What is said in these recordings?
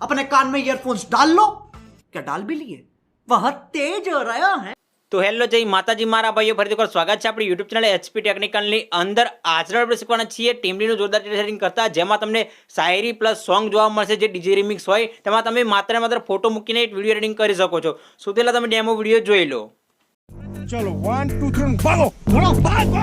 अपने कान में ईयरफोन्स डाल लो क्या डाल भी लिए वह तेज हो रहा है તો હેલો જય માતાજી મારા ભાઈઓ ફરીથી એકવાર સ્વાગત છે આપણી યુટ્યુબ ચેનલ એચપી ટેકનિકલની અંદર આજના આપણે શીખવાના છીએ ટીમલીનું જોરદાર સેટિંગ કરતા જેમાં તમને શાયરી પ્લસ સોંગ જોવા મળશે જે ડીજે રિમિક્સ હોય તેમાં તમે માત્ર ને માત્ર ફોટો મૂકીને વિડીયો એડિટિંગ કરી શકો છો સૌથી પહેલાં તમે ડેમો વિડીયો જોઈ લો चलो वन टू थ्री भागो भागो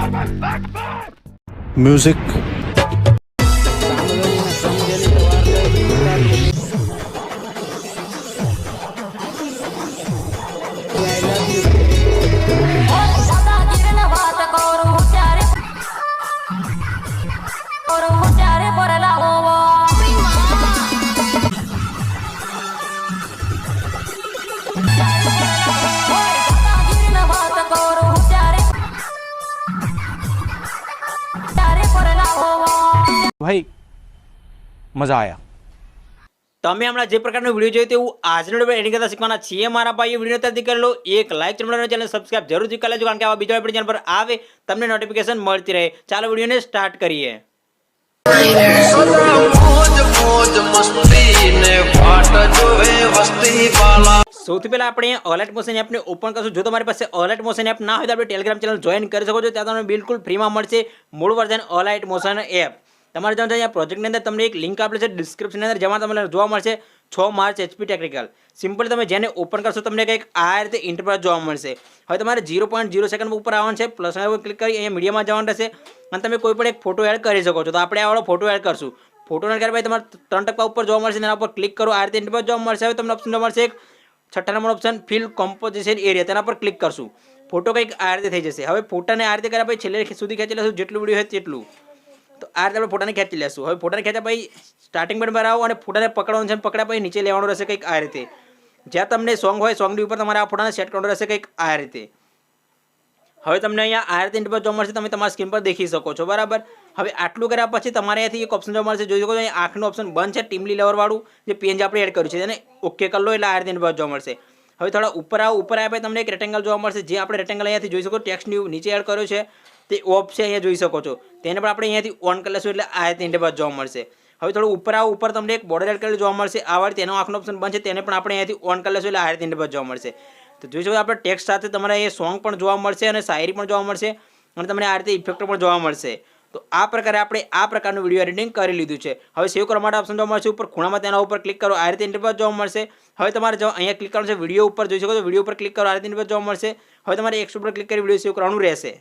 ભાઈ મજા આવ્યા તમે હમણાં જે પ્રકારનો વીડિયો જોયો તેવું આજનો એની એડિંગ કરતા શીખવાના છીએ. મારા ભાઈ વીડિયો ત્યાંથી કરી લો. એક લાઇક ચમડાનો ચેનલ સબસ્ક્રાઈબ જરૂરથી કરી લેજો કારણ કે આવા બીજા આપણે ચેનલ પર આવે તમને નોટિફિકેશન મળતી રહે. ચાલો વિડીયોને સ્ટાર્ટ કરીએ. મોજ મોજ સૌથી પહેલા આપણે ઓલેટ મોશન એપને ઓપન કરશું. જો તમારી પાસે ઓલેટ મોશન એપ ના હોય તો આપણે ટેલિગ્રામ ચેનલ જોઈન કરી શકો છો. ત્યાં તમને બિલકુલ ફ્રીમાં મળશે મૂળ વર્ઝન ઓલાઇટ મોશન એપ તમારે જવાનું અહીંયા પ્રોજેક્ટની અંદર તમને એક લિંક આપેલી છે. ડિસ્ક્રિપ્શનની અંદર જેમાં તમને જોવા મળશે છ માર્ચ એચપી ટેકનિકલ સિમ્પલ તમે જેને ઓપન કરશો તમને કંઈક આ રીતે ઇન્ટરપ્રાઇઝ જોવા મળશે. હવે તમારે ઝીરો પોઈન્ટ ઝીરો સેકન્ડ ઉપર આવવાનું છે. પ્લસ ક્લિક કરી અહીંયા મીડિયામાં જવાનું રહેશે. અને તમે કોઈ પણ એક ફોટો એડ કરી શકો છો. તો આપણે આ ફોટો એડ કરશું. ફોટો એડ કર્યા પછી તમારે ત્રણ ટકા ઉપર જોવા મળશે એના ઉપર ક્લિક કરો. આ રીતે ઇન્ટરપ્રાઇઝ જોવા મળશે. હવે તમને ઓપ્શન જોવા મળશે છઠ્ઠા number option fill composition area તેના પર ક્લિક કરશું. ફોટો કંઈક આ રીતે થઈ જશે. હવે ફોટાને આ રીતે કર્યા પછી છેલ્લે સુધી ખેંચી લેશું. જેટલું વીડિયો હોય તેટલું. તો આ રીતે આપણે ફોટાને ખેંચી લેશું. હવે ફોટાને ખેંચ્યા પછી સ્ટાર્ટિંગ પર આવો અને ફોટાને પકડવાનું છે પકડ્યા પછી નીચે લેવાનું રહેશે કંઈક આ રીતે. જ્યાં તમને સોંગ હોય સોંગની ઉપર તમારે આ ફોટાને સેટ કરવાનું રહેશે કંઈક આ રીતે. હવે તમને અહીંયા આ રીતે પર જોવા મળશે, તમે તમારા સ્ક્રીન પર દેખી શકો છો, બરાબર? હવે આટલું કર્યા પછી તમારે અહીંયાથી એક ઓપ્શન જોવા મળશે, જોઈ શકો છો અહીં આંખનું ઓપ્શન બંધ છે ટીમલી લેવરવાળું જે પેન્જ આપણે એડ કર્યું છે તેને ઓકે કરી એટલે આયર રીતે પર જોવા મળશે. હવે થોડા ઉપર આવો, ઉપર આવ્યા તમને એક રેક્ટેંગલ જોવા મળશે, જે આપણે રેક્ટેંગલ અહીંયાથી જોઈ શકો ટેક્સની નીચે એડ કર્યો છે, તે ઓફ છે, અહીંયા જોઈ શકો છો. તેને પણ આપણે અહીંયાથી ઓન કરી લઈશું એટલે આ રીતે પર જોવા મળશે. હવે થોડું ઉપર આવો, ઉપર તમને એક બોર્ડર એડ કરેલું જોવા મળશે, આ વાર તેનો આંખનો ઓપ્શન બંધ છે, તેને પણ આપણે અહીંયાથી ઓન કરી લઈશું એટલે આ રીતે જોવા મળશે. તો જોઈ શકો આપણે ટેક્સ્ટ સાથે તમારે એ સોંગ પણ જોવા મળશે અને શાયરી પણ જોવા મળશે અને તમને આ રીતે ઇફેક્ટ પણ જોવા મળશે. તો આ પ્રકારે આપણે આ પ્રકારનું વીડિયો એડિટિંગ કરી લીધું છે. હવે સેવ કરવા માટે ઓપ્શન જોવા મળશે ઉપર ખૂણામાં તેના ઉપર ક્લિક કરો, આ રીતે ઇન્ટરફેસ જોવા મળશે. હવે તમારે અહીંયા ક્લિક કરવાનું છે વીડિયો ઉપર જોઈ શકો છો વીડિયો ઉપર ક્લિક કરો, આ રીતે ઇન્ટરફેસ જોવા મળશે. હવે તમારે એક્સ ઉપર ક્લિક કરી વીડિયો સેવ કરવાનું રહેશે.